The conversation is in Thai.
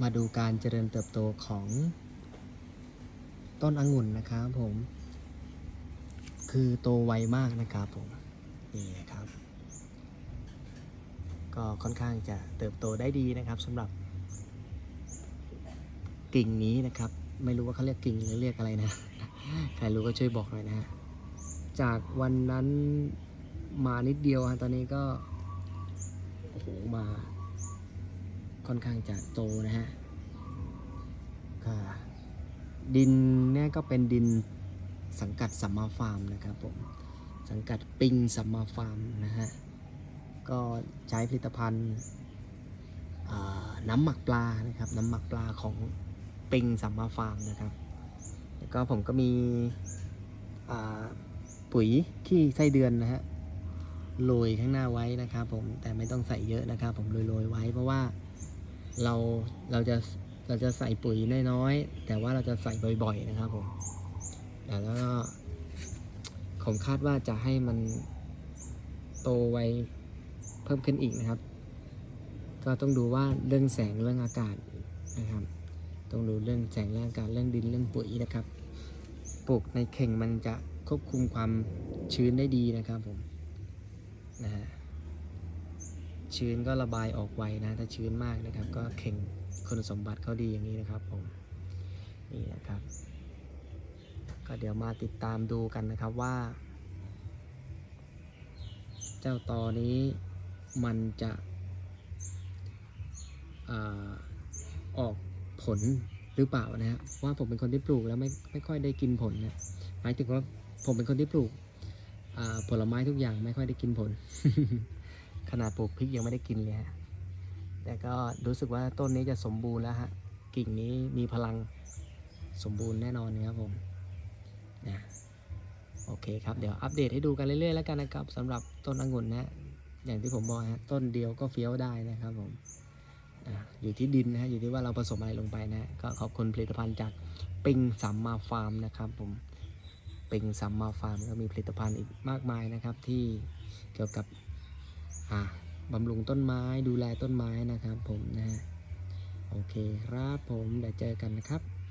มาดูการเจริญเติบโตของต้นองุ่นนะครับผม คือโตไวมากนะครับผม นี่นะครับ ก็ค่อนข้างจะเติบโตได้ดีนะครับสำหรับ กิ่งนี้นะครับ ไม่รู้ว่าเขาเรียกกิ่งหรือเรียกอะไรนะ ใครรู้ก็ช่วยบอกหน่อยนะฮะจากวันนั้นมานิดเดียวฮะตอนนี้ก็ โอ้โห มา ค่อนข้างจะโตนะฮะก็ดินเนี่ยก็เป็นดินสังกัดสัมมาฟาร์มนะครับผม สังกัดปิงสัมมาฟาร์มนะฮะ ก็ใช้ผลิตภัณฑ์น้ำหมักปลานะครับ น้ำหมักปลาของปิงสัมมาฟาร์มนะครับ แล้วก็ผมก็มีปุ๋ยขี้ไส้เดือนนะฮะโรยข้างหน้าไว้นะครับผมแต่ไม่ต้องใส่เยอะนะครับ ผมโรยๆไว้เพราะว่า เราเราจะเราจะใส่ปุ๋ยน้อยๆ แต่ว่าเราจะใส่บ่อย ๆ นะครับผมแต่แล้วก็ผมคาดว่าจะให้มันโตไวเพิ่มขึ้นอีกนะครับ ก็ต้องดูว่าเรื่องแสงเรื่องอากาศนะครับ ต้องดูเรื่องแสงเรื่องอากาศเรื่องดินเรื่องปุ๋ยนะครับ ปลูกในเข่งมันจะควบคุมความชื้นได้ดีนะครับผมนะฮะ ชื้นก็ระบายออกไวนะ ถ้าชื้นมากนะครับ ก็เข่งคุณสมบัติเขาดีอย่างนี้นะครับผมนี่นะครับ ก็เดี๋ยวมาติดตามดูกันนะครับว่า เจ้าตอนี้มันจะออกผลหรือเปล่านะฮะเพรว่าผมเป็นคนที่ปลูกแล้วไม่ไม่ค่อยได้กินผลนะหมายถึงว่าผมเป็นคนที่ปลูกผลไม้ทุกอย่างไม่ค่อยได้กินผล ขนาดปลูกพริกยังไม่ได้กินเลยฮะแต่ก็รู้สึกว่าต้นนี้จะสมบูรณ์แล้วฮะกิ่งนี้มีพลังสมบูรณ์แน่นอนนะครับผมนะโอเคครับเดี๋ยวอัปเดตให้ดูกันเรื่อยๆแล้วกันนะครับสำหรับต้นองุ่นนะอย่างที่ผมบอกฮะต้นเดียวก็เฟี้ยวได้นะครับผมอะอยู่ที่ดินนะฮะอยู่ที่ว่าเราผสมอะไรลงไปนะก็ขอบคุณผลิตภัณฑ์จากปิงสัมมาฟาร์มนะครับผมปิงซัมมาฟาร์มก็มีผลิตภัณฑ์อีกมากมายนะครับที่เกี่ยวกับ อ่าบำรุงต้นไม้ดูแลต้นไม้นะครับผมนะฮะโอเคครับผมเดี๋ยวเจอกันนะครับ